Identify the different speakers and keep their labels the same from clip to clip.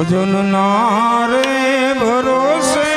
Speaker 1: ભજન ના રે ભરોસે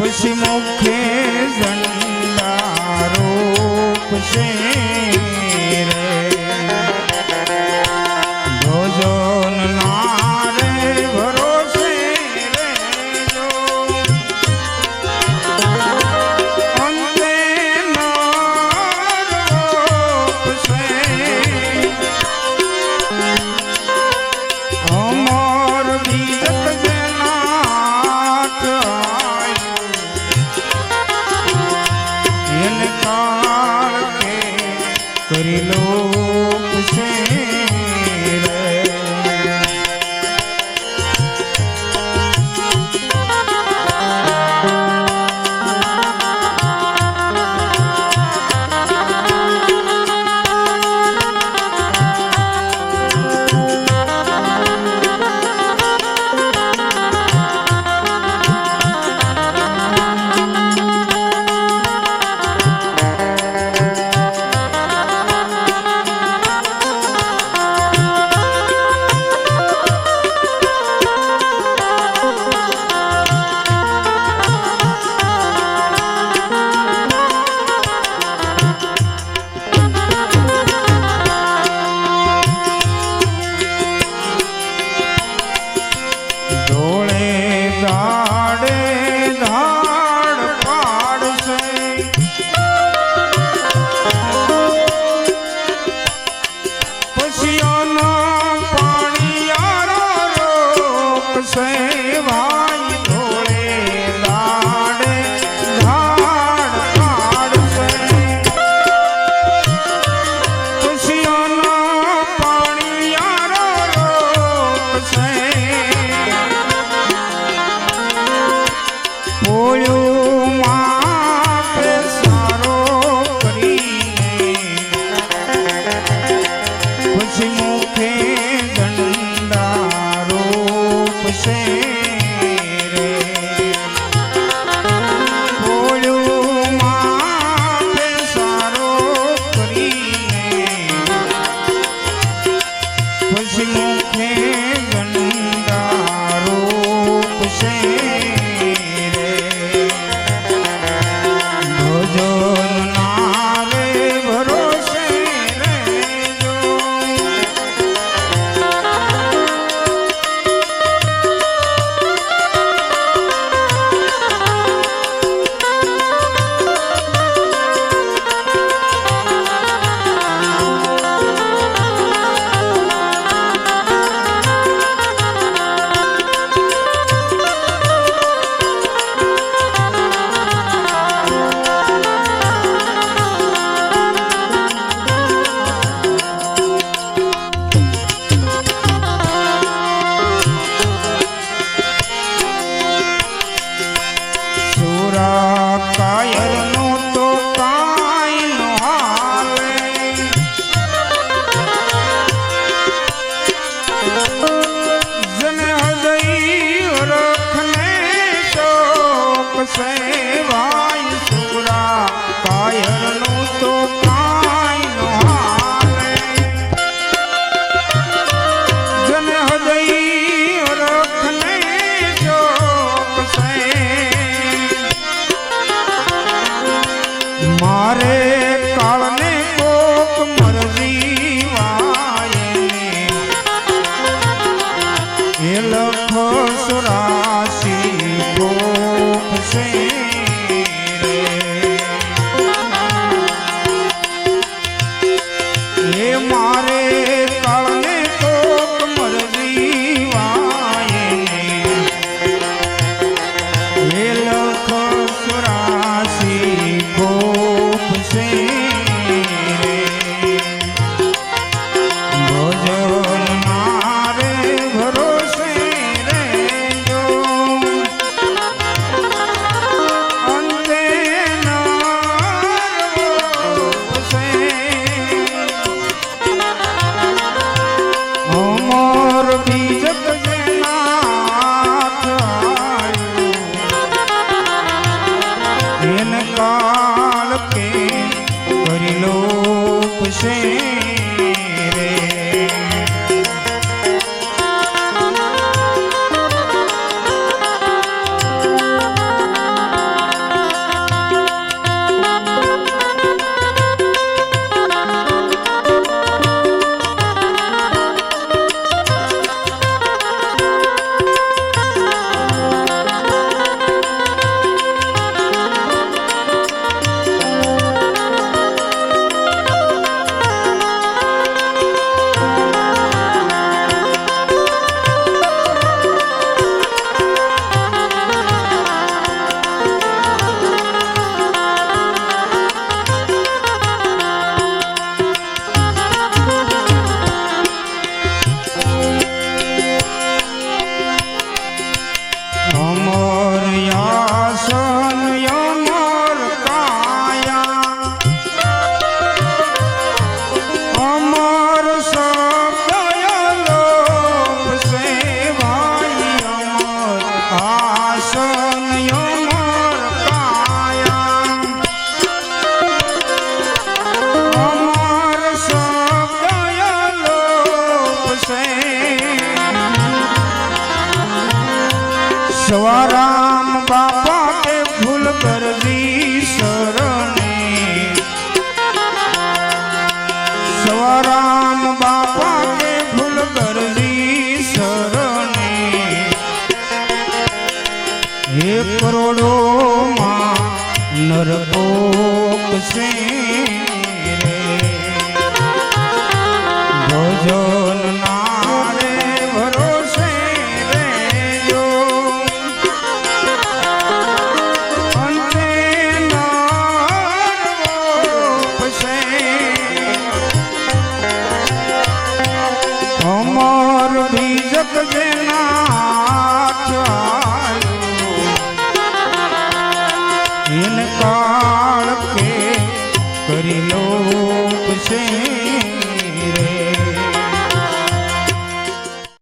Speaker 1: પછી મુખે ઝંડારો પછી રે આવશે ભોજન ના રે ભરોસે રે જો અંતે નરવો પશે અમાર